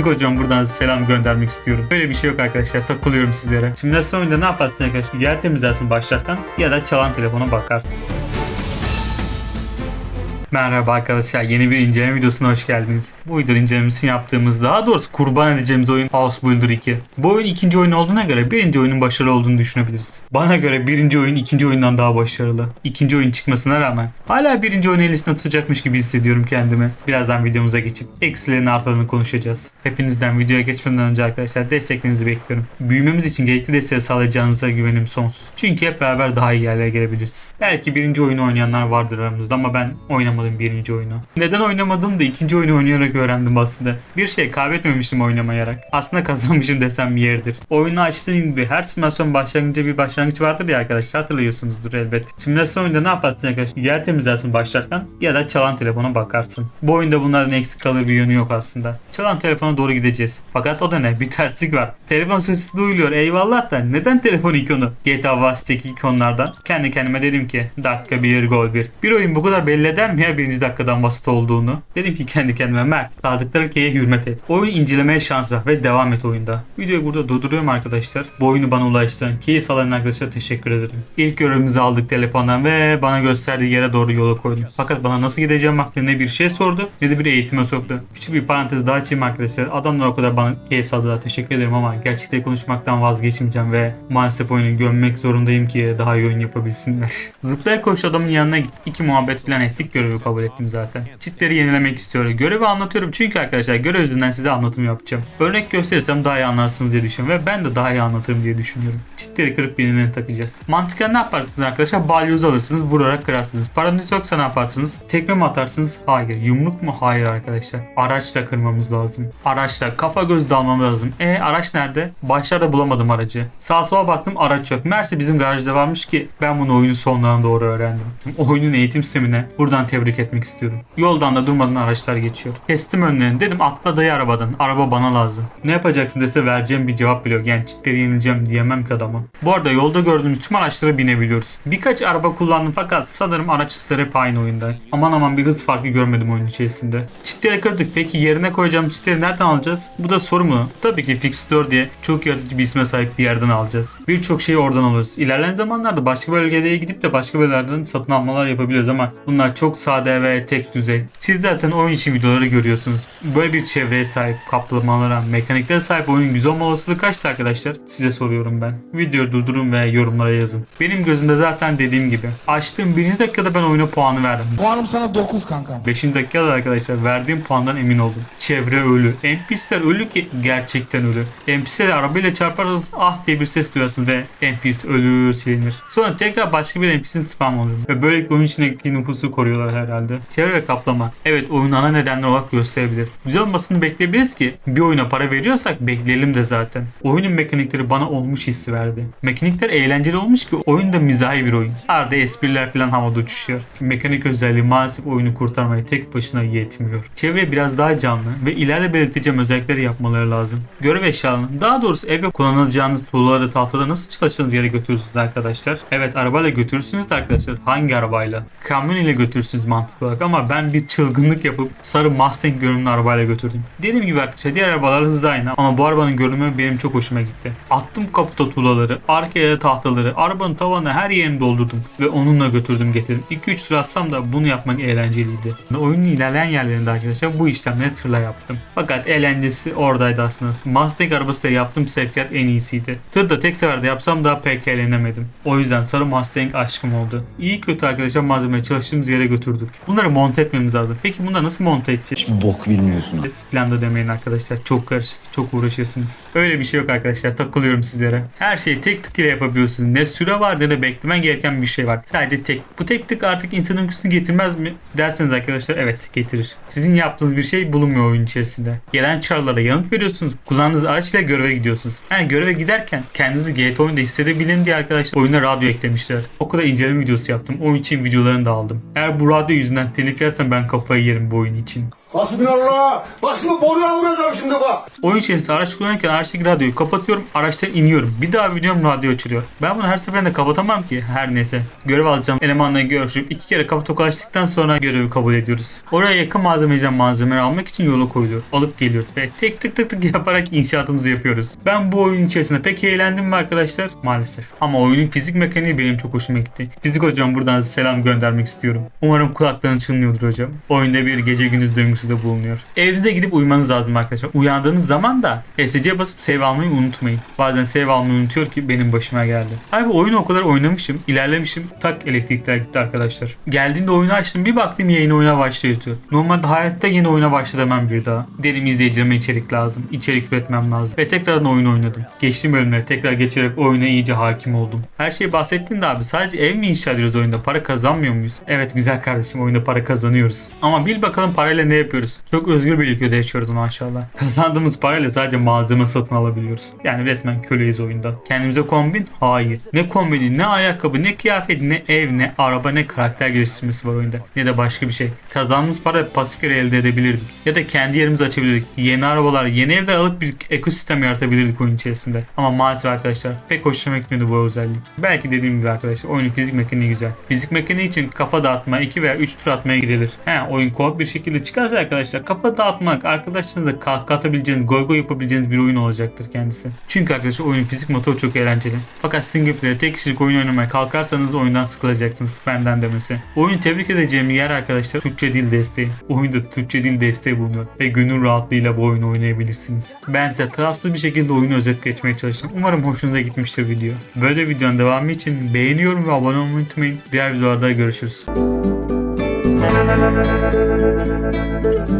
Fizik hocam buradan selam göndermek istiyorum. Böyle bir şey yok arkadaşlar. Takılıyorum sizlere. Simülasyon oyunda ne yaparsın arkadaşlar? Yer temizlersin başlarken ya da çalan telefona bakarsın. Merhaba arkadaşlar yeni bir inceleme videosuna hoş geldiniz. Bu videonun incelemesini yaptığımız daha doğrusu kurban edeceğimiz oyun House Builder 2. Bu oyun ikinci oyun olduğuna göre birinci oyunun başarılı olduğunu düşünebiliriz. Bana göre birinci oyun ikinci oyundan daha başarılı. İkinci oyun çıkmasına rağmen hala birinci oyunu elisinde tutacakmış gibi hissediyorum kendimi. Birazdan videomuza geçip eksilerin artlarını konuşacağız. Hepinizden videoya geçmeden önce arkadaşlar desteklerinizi bekliyorum. Büyümemiz için gerekli desteği sağlayacağınıza güvenim sonsuz. Çünkü hep beraber daha iyi yerlere gelebiliriz. Belki birinci oyunu oynayanlar vardır aramızda ama ben oynamadım birinci oyunu. Neden oynamadım da ikinci oyunu oynayarak öğrendim aslında. Bir şey kaybetmemiştim oynamayarak. Aslında kazanmışım desem yerdir. Oyunu açtığım gibi her simülasyon başlangıcında bir başlangıç vardır ya arkadaşlar hatırlıyorsunuzdur elbet. Simülasyon oyunda ne yaparsın arkadaşlar? Yer temizlersin başlarken ya da çalan telefona bakarsın. Bu oyunda bunlardan eksik kalır bir yönü yok aslında. Çalan telefona doğru gideceğiz. Fakat o da ne? Bir terslik var. Telefon sesi duyuluyor eyvallah da neden telefon ikonu? GTA Vice'deki ikonlardan kendi kendime dedim ki dakika bir gol bir. Bir oyun bu kadar belli eder mi ya birinci dakikadan basit olduğunu? Dedim ki kendi kendime Mert sadıkları keye hürmet et. Oyun incelemeye şans ver ve devam et oyunda. Videoyu burada durduruyorum arkadaşlar. Bu oyunu bana ulaştıran keyif alan arkadaşlara teşekkür ederim. İlk görevimizi aldık telefondan ve bana gösterdiği yere doğru yola koydum. Fakat bana nasıl gideceğim hakkında ne bir şey sordu ne de bir eğitime soktu. Küçük bir parantez daha açayım arkadaşlar. Adamlar o kadar bana keyif aldılar. Teşekkür ederim ama gerçekten konuşmaktan vazgeçmeyeceğim ve maalesef oyunu gömmek zorundayım ki daha iyi oyun yapabilsinler. Zıplaya koş adamın yanına git. İki muhabbet falan ettik görevi kabul ettim zaten. Çitleri yenilemek istiyorum. Görevi anlatıyorum çünkü arkadaşlar görev yüzünden size anlatım yapacağım. Örnek gösterirsem daha iyi anlarsınız diye düşünüyorum ve ben de daha iyi anlatırım diye düşünüyorum. Çitleri kırıp yenilerini takacağız. Mantıken ne yaparsınız arkadaşlar? Balyoz alırsınız, vurarak kırarsınız. Paranız yoksa ne yaparsınız? Tekme mi atarsınız? Hayır. Yumruk mu? Hayır arkadaşlar. Araçla kırmamız lazım. Araçla kafa göz dalmamız lazım. E araç nerede? Başlarda bulamadım aracı. Sağa sola baktım araç yok. Meğerse bizim garajda varmış ki ben bunu oyunun sonlarına doğru öğrendim. Oyunun eğitim sistemine buradan tebrik etmek istiyorum. Yoldan da durmadan araçlar geçiyor. Kestim önlerini. Dedim atla dayı arabadan. Araba bana lazım. Ne yapacaksın dese vereceğim bir cevap bile yok. Yani çitleri yenileceğim diyemem ki adama. Bu arada yolda gördüğümüz tüm araçlara binebiliyoruz. Birkaç araba kullandım fakat sanırım araç hızları hep aynı oyunda. Aman aman bir hız farkı görmedim oyun içerisinde. Çitleri kırdık. Peki yerine koyacağım çitleri nereden alacağız? Bu da soru mu? Tabii ki Fixstore diye çok yaratıcı bir isme sahip bir yerden alacağız. Birçok şeyi oradan alıyoruz. İlerleyen zamanlarda başka bölgelere gidip de başka bölgelerden satın almalar yapabiliyoruz ama bunlar çok sade ve tek düzey. Siz zaten oyun için videoları görüyorsunuz. Böyle bir çevreye sahip, kaplamalara, mekaniklere sahip oyunun güzel olma olasılığı kaçtı arkadaşlar? Size soruyorum ben. Videoyu durdurun ve yorumlara yazın. Benim gözümde zaten dediğim gibi. Açtığım birinci dakikada ben oyuna puanı verdim. Puanım sana 9 kankam. 5. dakikada arkadaşlar verdiğim puandan emin oldum. Çevre ölü. NPC'ler ölü ki gerçekten ölü. NPC'leri arabayla çarparsanız ah diye bir ses duyarsınız ve NPC ölür silinir. Sonra tekrar başka bir NPC'nin spam oluyor. Ve böylelikle oyun içindeki nüfusu koruyorlar herhalde. Çevre kaplama. Evet oyun ana nedenler olarak gösterebilir. Güzel olmasını bekleyebiliriz ki bir oyuna para veriyorsak bekleyelim de zaten. Oyunun mekanikleri bana olmuş hissi verdi. Mekanikler eğlenceli olmuş ki oyun da mizahi bir oyun. Arada espriler falan havada uçuşuyor. Mekanik özelliği maalesef oyunu kurtarmaya tek başına yetmiyor. Çevre biraz daha canlı ve ileride belirteceğim özellikleri yapmaları lazım. Görev eşyalarını daha doğrusu evde kullanacağınız tuğlaları tahtada nasıl çalıştığınız yere götürürsünüz arkadaşlar. Evet arabayla götürürsünüz arkadaşlar. Hangi arabayla? Kamyon ile götürürsünüz mantıklı olarak ama ben bir çılgınlık yapıp sarı Mustang görünümlü arabayla götürdüm. Dediğim gibi arkadaşlar diğer arabalar hızlı aynı ama bu arabanın görünümü benim çok hoşuma gitti. Attım kaputa tuğlaları, arkaya tahtaları, arabanın tavanı her yerini doldurdum ve onunla götürdüm getirdim. 2-3 tur atsam da bunu yapmak eğlenceliydi. Oyunun ilerleyen yerlerinde arkadaşlar bu işlemleri tırla yaptım. Fakat eğlencesi oradaydı aslında. Mustang arabası da yaptığım sevkiyat en iyisiydi. Tır da tek seferde yapsam daha pek eğlenemedim. O yüzden sarı Mustang aşkım oldu. İyi kötü arkadaşlar malzemeyi çalıştığımız yere götürdük. Bunları monte etmemiz lazım. Peki bunları nasıl monte edeceğiz? Hiçbir bok bilmiyorsun. Planda demeyin arkadaşlar. Çok karışık. Çok uğraşırsınız. Öyle bir şey yok arkadaşlar. Takılıyorum sizlere. Her şeyi tek tık ile yapabiliyorsunuz. Ne süre var ne de beklemen gereken bir şey var. Sadece tek. Bu tek tık artık insanın üstünü getirmez mi? Derseniz arkadaşlar evet getirir. Sizin yaptığınız bir şey bulunmuyor oyun içerisinde. Gelen çağrılara yanıt veriyorsunuz. Kullandığınız araçla göreve gidiyorsunuz. Yani göreve giderken kendinizi GTA oyunda hissedebilin diye arkadaşlar oyuna radyo eklemişler. O kadar inceleme videosu yaptım. Oyun için videolarını da aldım. Eğer bu radyo yüzünden telif yersem ben kafayı yerim bu oyun için. Hasbinallah. Bak şimdi boruya vuracağım şimdi bak. Oyun içerisinde araç kullanırken araçtaki radyoyu kapatıyorum. Araçtan iniyorum. Bir daha biliyorum radyo açılıyor. Ben bunu her seferinde kapatamam ki. Her neyse. Görev alacağım. Elemanla görüşüp iki kere kafa tokalaştıktan sonra görevi kabul ediyoruz. Oraya yakın malzemeciden malzemeleri almak için yola koyuluyor. Alıp geliyoruz ve tek tık tık tık yaparak inşaatımızı yapıyoruz. Ben bu oyun içerisinde pek eğlendim mi arkadaşlar? Maalesef. Ama oyunun fizik mekaniği benim çok hoşuma gitti. Fizik hocam buradan selam göndermek istiyorum. Umarım kulakların çınlıyordur hocam. Oyunda bir gece gündüz döngüsü de bulunuyor. Evinize gidip uyumanız lazım arkadaşlar. Uyandığınız zaman da SC basıp save almayı unutmayın. Bazen save almayı unutuyor ki benim başıma geldi. Abi oyunu o kadar oynamışım, ilerlemişim. Tak elektrikler gitti arkadaşlar. Geldiğinde oyunu açtım bir baktım yayın oyuna başlıyor. Normalde hayatta yeni oyuna başla demem bir daha. Dedim izleyicilerime içerik lazım. İçerik üretmem lazım. Ve tekrardan oyun oynadım. Geçtiğim bölümleri tekrar geçerek oyuna iyice hakim oldum. Her şeyi bahsettin de abi sadece ev mi inşa ediyoruz oyunda? Para kazanmıyor muyuz? Evet güzel kardeşim oyunda para kazanıyoruz. Ama bil bakalım parayla ne yapıyoruz? Çok özgür bir ülkede yaşıyoruz maşallah. Kazandığımız parayla sadece malzeme satın alabiliyoruz. Yani resmen köleyiz oyunda. Kendimize kombin? Hayır. Ne kombini, ne ayakkabı, ne kıyafet, ne ev, ne araba, ne karakter geliştirmesi var oyunda. Ne de başka bir şey. Kazandığımız para pasif elde edebilirdik. Ya da kendi yerimizi açabilirdik. Yeni arabalar, yeni evler alıp bir ekosistem yaratabilirdik oyun içerisinde. Ama maalesef arkadaşlar pek hoşuma gitmedi bu özellik. Belki dediğim gibi arkadaşlar oyunun fizik mekaniği güzel. Fizik mekaniği için kafa dağıtma 2 veya 3 tur atmaya gidilir. He oyun co bir şekilde çıkarsa arkadaşlar kafa dağıtmak arkadaşlarınızla kahkaha atabileceğiniz, goy goy yapabileceğiniz bir oyun olacaktır kendisi. Çünkü arkadaşlar oyun fizik motoru çok eğlenceli. Fakat single player tek kişilik oyun oynamaya kalkarsanız oyundan sıkılacaksınız benden demesi. Oyunu tebrik edeceğim yer arkadaşlar Türkçe dil desteği. Oyunda Türkçe dil desteği bulunuyor ve gönül rahatlığıyla bu oyunu oynayabilirsiniz. Ben size tarafsız bir şekilde oyunu özet geçmeye çalıştım. Umarım hoşunuza gitmiştir video. Böyle videonun devamı için beğeniyorum ve abone olmayı unutmayın. Diğer videolarda görüşürüz. thank you